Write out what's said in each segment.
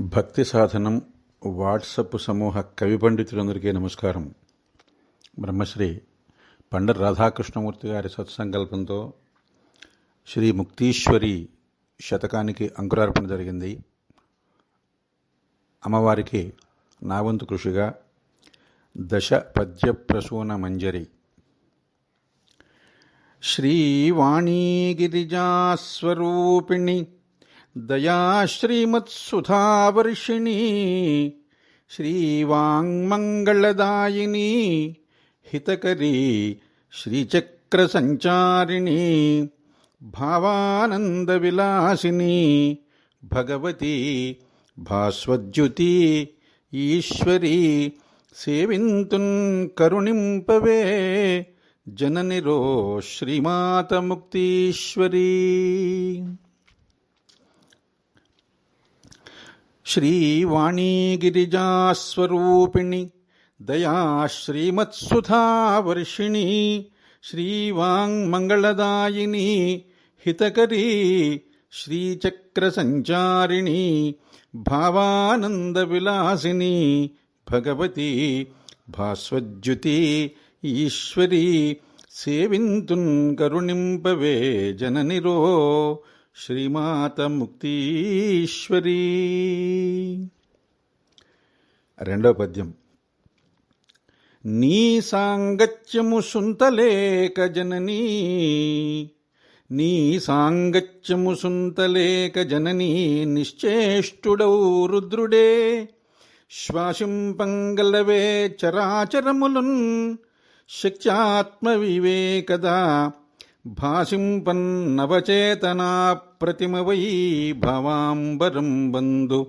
భక్తి సాధనం వాట్సప్ సమూహ కవి పండితులందరికీ నమస్కారం. బ్రహ్మశ్రీ పండర్ రాధాకృష్ణమూర్తి గారి సత్సంకల్పంతో శ్రీ ముక్తీశ్వరి శతకానికి అంకురార్పణ జరిగింది. అమ్మవారికి నావంతు కృషిగా దశ పద్య ప్రసూన మంజరి. दया श्रीमत्सुधावर्षिणी श्रीवाङ्मङ्गलदायिनी हितकरी श्रीचक्रसञ्चारिणी भावानन्दविलासिनी भगवती भास्वद्युती ईश्वरी सेविन्तुन् करुणिम्पवे जननिरो श्रीमातमुक्तीश्वरी। श्रीवाणीगिरिजास्वरूपिणि दया वर्षिणि श्रीवाङ्मङ्गलदायिनी हितकरी श्रीचक्रसञ्चारिणी भावानन्दविलासिनी भगवती भास्वज्युति ईश्वरी सेविन्तुन् करुणिम्पवे जननिरो శ్రీమాత ముక్తీశ్వరీ. రెండో పద్యం. నీ సాంగత్యము సుంతలేక జననీ. నీ సాంగత్యము సుంతలేక జననీ నిశ్చేష్టుడౌ రుద్రుడే. శ్వాసింపంగలవే చరాచరములున్ శక్త్యాత్మ వివేకదా భాషింపన్నవచేతనా ప్రతిమవై భవాంబరం బంధు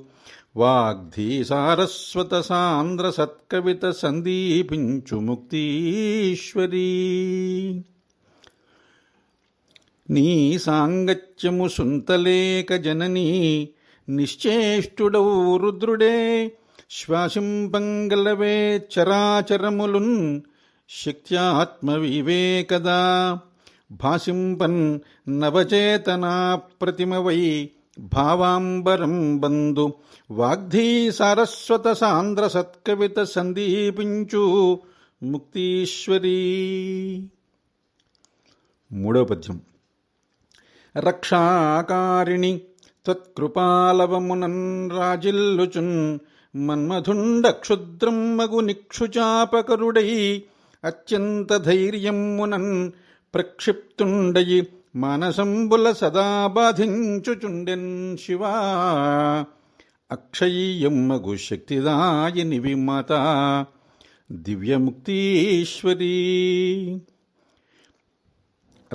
వాగ్ధీ సారస్వత సాంద్ర సత్కవిత సందీపించు ముక్తీశ్వరీ నీ సాంగత్యము సుంతలేక జననీ నిశ్చేష్టుడౌ రుద్రుడే శ్వాసింపంగలవే చరాచరములున్ శక్త్యాత్మవివేకదా భాషింపన్ భాసింపన్ నవచేతనా ప్రతిమవై భావాంబరం బంధు వాగ్ధీ సారస్వత సాంద్ర సత్కవిత సందీపించు ముక్తీశ్వరీ. మూడో పద్యం. రక్షాకారిణి త్వత్కృపాలవమునన్ రాజిల్లుచున్ మన్మధుండ క్షుద్రం మగు నిక్షుచాపకరుడై అత్యంత ధైర్యమునన్ ప్రక్షిప్తుండయి మానసంబుల సదా బాధించుచుండెన్ శివా. అక్షయ్యమ్మగు శక్తిదాయిని విమత దివ్యముక్తీశ్వరీ.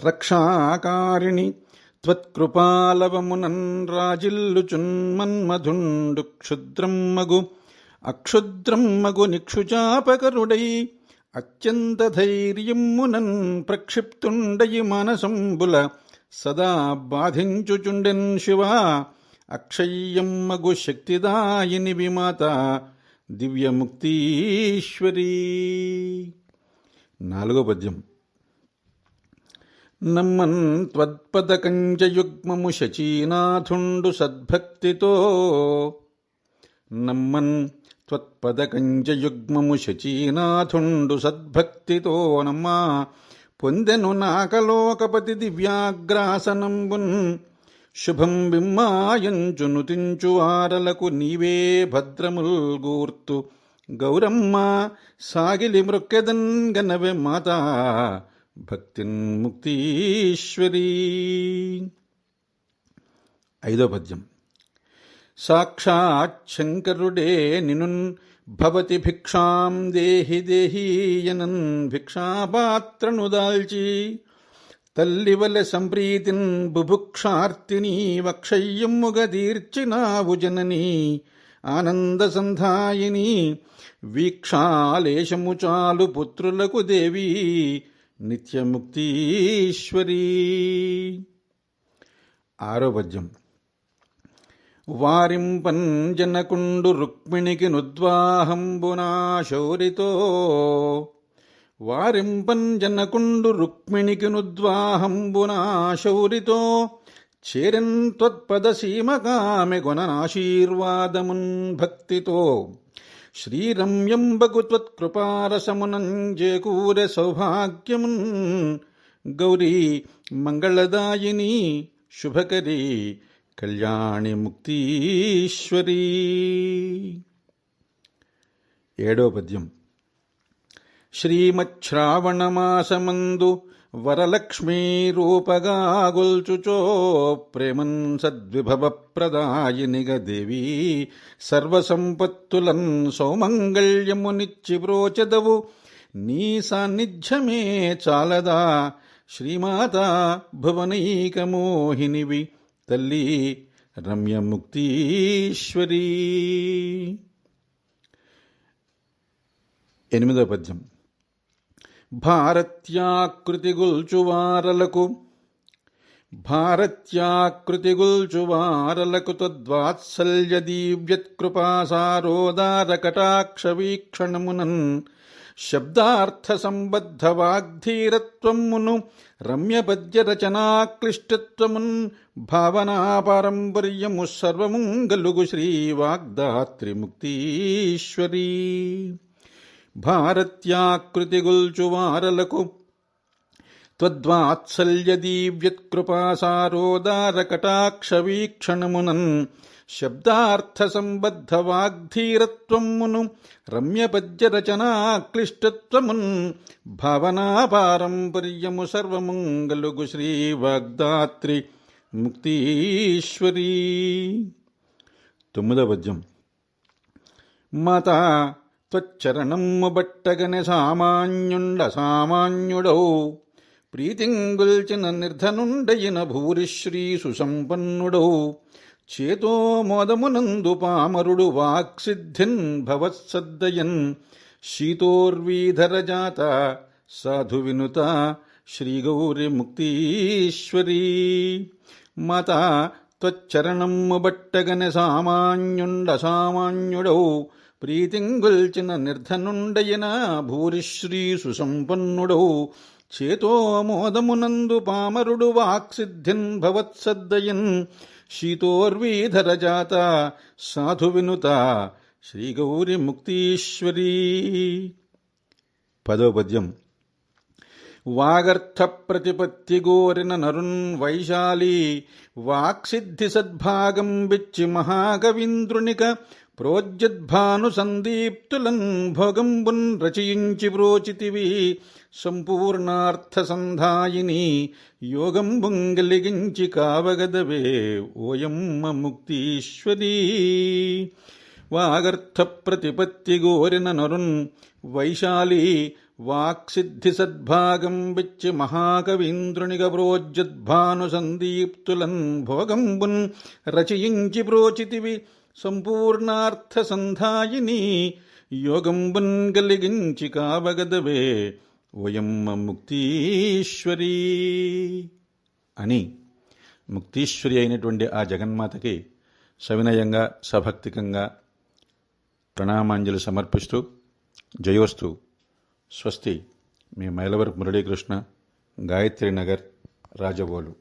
రక్షాకారిణి త్వత్కృపాలవమునన్ రాజిల్లుచున్మన్మధుండు క్షుద్రమ్మగు అక్షుద్రమ్మగు నిక్షుచాపకరుడై అత్యంత ధైర్యమునన్ ప్రక్షిప్తుండయి మనసంబుల సదా బాధించుచుండెన్ శివ. అక్షయ్యమ్మగు శక్తిదాయిని విమాత దివ్యముక్తీశ్వరీ. నాలుగో పద్యం. నమ్మన్ త్వత్పదకంజయుగ్మము శచీనాథుండు సద్భక్తితో. నమ్మన్ త్వత్పదకంజయుగ్మము శచీనాథుండు సద్భక్తితో నమ్మా. పొందెను నాకలోకపతి దివ్యాగ్రాసనంబున్. శుభం బిమ్మాయంచు తించు ఆరలకు నీవే భద్రముల్ గూర్తు గౌరమ్మ సాగిలి మృక్కెదన్ గనవె మాతా. భక్తిన్ ఐదో పద్యం. సాక్షాచ్చంకరుడే నినున్ భవతి భిక్షాం దేహి దేహీయనన్ భిక్షాపాత్రనుదాల్చి తల్లివల సంప్రీతిన్ బుభుక్షార్తిని వక్షయ్యమ్ముగ దీర్చినావు జనని ఆనందసంధాయిని వీక్షాలేశము చాలు పుత్రులకు దేవి నిత్యముక్తీశ్వరీ ఆరో పద్యం వారింపంజనకుండు రుక్మిణికి నుద్వాహంబునా శౌరితో వారింపంజనకుండు రుక్మిణికి నుద్వాహంబునా శౌరితో చేరన్ త్వత్పదసీమకామె గుణనాశీర్వాదమున్ భక్తితో. శ్రీరమ్యంబగు త్వత్కృపారసమునంజేకూర సౌభాగ్యమున్. గౌరీ మంగళదాయిని శుభకరీ. కళ్యాణి ముక్తీశ్వరీ. ఏడో పద్యం. శ్రీమచ్శ్రావణమాసమందు వరలక్ష్మీ రూపగా గొల్చుచో ప్రేమన్ సద్విభవ ప్రదాయినిగ దేవి సర్వసంపత్తులన్ సౌమంగళ్యమునిచ్చి బ్రోచదవు నీ సాన్నిధ్యమే చాలదా. శ్రీమాత భువనైకమోహినివి తల్లి రమ్యముక్తీశ్వరీ. ఎనిమిదో పద్యం. భారత్యాకృతి గుల్చువారలకు భారత్యాకృతి గుల్చువారలకు తద్వాత్సల్య దీవ్యత్కృపాసారోదార కటాక్ష వీక్షణమునన్ రచనాక్లిష్టత్వమున్ భావనా పారంపర్యము సర్వముంగలుగు శ్రీ వాగ్దాత్రిముక్తీశ్వరీ భారత్యాకృతిగుల్చువారలకు త్వద్వాత్సల్య దీవ్యత్కృపాసారోదారకటాక్షవీక్షణమునన్ శబ్దార్థ సంబద్ధ వాగ్ధీరత్వమును రమ్యపద్య రచనాక్లిష్టత్వమున్ భావనా పారంపర్యము సర్వమంగలుగు శ్రీ వాగ్దాత్రి ముక్తీశ్వరీ. తొమ్మిదవ పద్యం. మాతా త్వచ్చరణము బట్టగని సామాన్యుండ సామాన్యుడౌ ప్రీతింగుల్చిన నిర్ధనుండయిన భూరిశ్రీ సుసంపన్నుడౌ చేతో మోదమునందు పామరుడు వాక్సిద్ధిన్ భవత్సద్దయన్. శీతోర్వీధరజాత సాధు వినుత శ్రీగౌరి ముక్తీశ్వరీ. మాత త్వచ్చరణమ్ము బట్టగనె సామాన్యుండ సామాన్యుడౌ. ప్రీతింగుల్చిన నిర్ధనుండయిన భూరిశ్రీ సుసంపన్నుడౌ. చేతో మోదమునందు పామరుడు వాక్సిద్ధిన్ భవత్సద్దయన్. శీతోర్వీధరజాత సాధు వినుత శ్రీగౌరి ముక్తీశ్వరీ పదో పద్యం వాగర్థ ప్రతిపత్తి గోరిన నరున్ వైశాలి వాక్సిద్ధి సద్భాగం బిచ్చి మహాకవీంద్రునిక ప్రోజ్యద్భాను సందీప్తులన్ భోగంబున్ రచయించి ప్రోచితివి సంపూర్ణార్థ సంధాయిని యోగం బుంగలిగించి కావగదవే ఓయమ్మ ముక్తీశ్వరీ. వాగర్థ ప్రతిపత్తి గోరిన నరున్ వైశాలి వాక్సిద్ధి సద్భాగం బిచ్చి మహాకవీంద్రునిగ ప్రోజ్యద్భాను సంపూర్ణార్థ సంధాయిని యోగంబున్ కలిగించి కావగదవే వయమ్మ ముక్తీశ్వరీ అని ముక్తీశ్వరి అయినటువంటి ఆ జగన్మాతకి సవినయంగా సభక్తికంగా ప్రణామాంజలి సమర్పిస్తూ జయోస్తు స్వస్తి మీ మైలవరపు మురళీకృష్ణ గాయత్రి నగర్ రాజబోలు